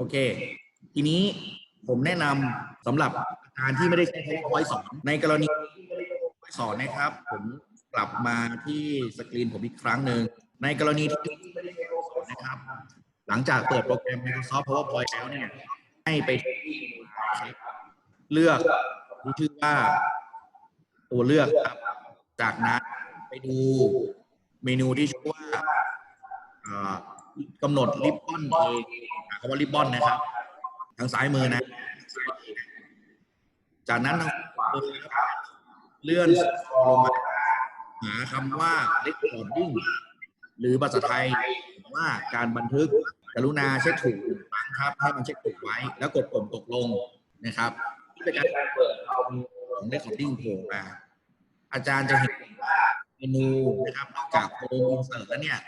โอเค ทีนี้ผมแนะนำสำหรับอาจารย์ที่ไม่ได้ใช้ PowerPoint สอนในกรณี PowerPoint สอนนะครับ ผมกลับมาที่สกรีนผมอีกครั้งหนึ่งในกรณีที่ไม่ได้ใช้ PowerPoint สอนนะครับ หลังจากเปิดโปรแกรม Microsoft PowerPoint แล้วเนี่ย ให้ไปเลือกที่ชื่อว่าตัวเลือกครับ จากนั้นไปดูเมนูที่ชื่อว่าอ่า กำหนดริบบอนเองหาคำว่าริบบอนนะครับ ทางซ้ายมือนะ จากนั้นทางขวามือนะครับเลื่อนลงมาหาคำว่า recording หรือภาษาไทยว่าการบันทึกกรุณาเช็คถูกครั้งครับ ให้มันเช็คถูกไว้ แล้วกดปุ่มตกลงนะครับนี่เป็นการเปิดเอาของ recording โผล่มาอาจารย์จะเห็นเมนูนะครับนอกจากโฮมอินเสิร์ตแล้วเนี่ย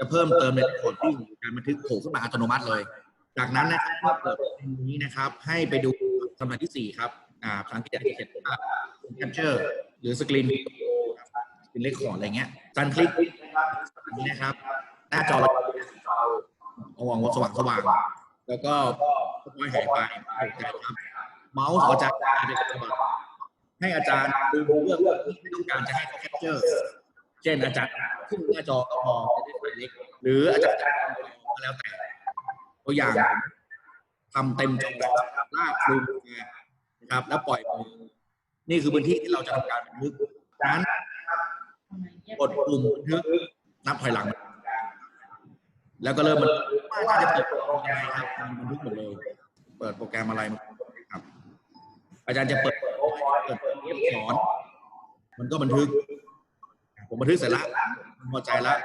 จะเพิ่มเติมใน recording การบันทึกโผล่ขึ้นมาอัตโนมัติเลย จากนั้นนะครับเมื่อเปิดเมนูนี้นะครับ ให้ไปดูสำหรับที่สี่ครับอ่าภาษาอังกฤษจะเขียนว่า capture หรือ screen video ครับ screen record อะไรเงี้ยจารย์คลิกอันนี้นะครับ หน้าจอเราเอาวางสว่างสว่างๆแล้วก็ค่อยหายไปครับ เมาส์ของอาจารย์เป็นตัวให้อาจารย์ดูเรื่องที่ไม่ต้องการจะให้เขา capture เช่นอาจารย์ขึ้นหน้าจอก็พอ หรืออาจารย์จะทำก็แล้วแต่ตัวอย่างทำเต็มจอครับลากคลุมนะครับ แล้วปล่อยมือนี่คือพื้นที่ที่เราจะทำการบันทึกจากนั้นกดปุ่มบันทึกนับถอยหลัง แล้วก็เริ่มมันว่าจะเปิดโปรแกรมอะไรครับมันบันทึกหมดเลย เปิดโปรแกรมอะไรมาครับ อาจารย์จะเปิดเปิดเอฟสอน มันก็บันทึก ผมบันทึกเสร็จแล้วพอใจแล้ว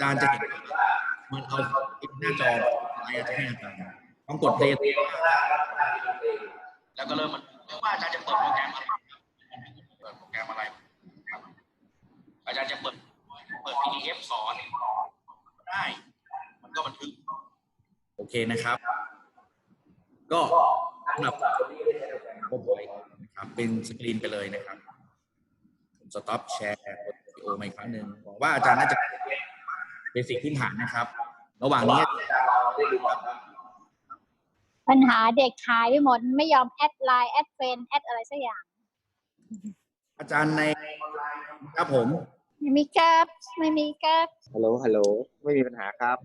จารย์จะเห็นว่ามันเอาหน้าจออะไรจะให้อาจารย์ต้องกดเพลย์แล้วก็เริ่มมันไม่ว่าอาจารย์จะเปิดโปรแกรมอะไรเปิดโปรแกรมอะไรครับอาจารย์จะเปิดเปิด PDF สอนได้ มันก็บันทึกโอเคนะครับ ก็สำหรับโปรไฟล์นะครับเป็นสกรีนไปเลยนะครับผมสต็อปแชร์วิดีโอมาอีกครั้งหนึ่งหวังว่าอาจารย์น่าจะ เบสิกพื้นฐานนะครับ ระหว่างนี้ ปัญหาเด็กหายไปหมดไม่ยอมแอดไลน์แอดเฟนแอดอะไรสักอย่าง อาจารย์ในครับผม ไม่มีแก๊ปไม่มีแก๊ปฮัลโหลฮัลโหลไม่มีปัญหาครับ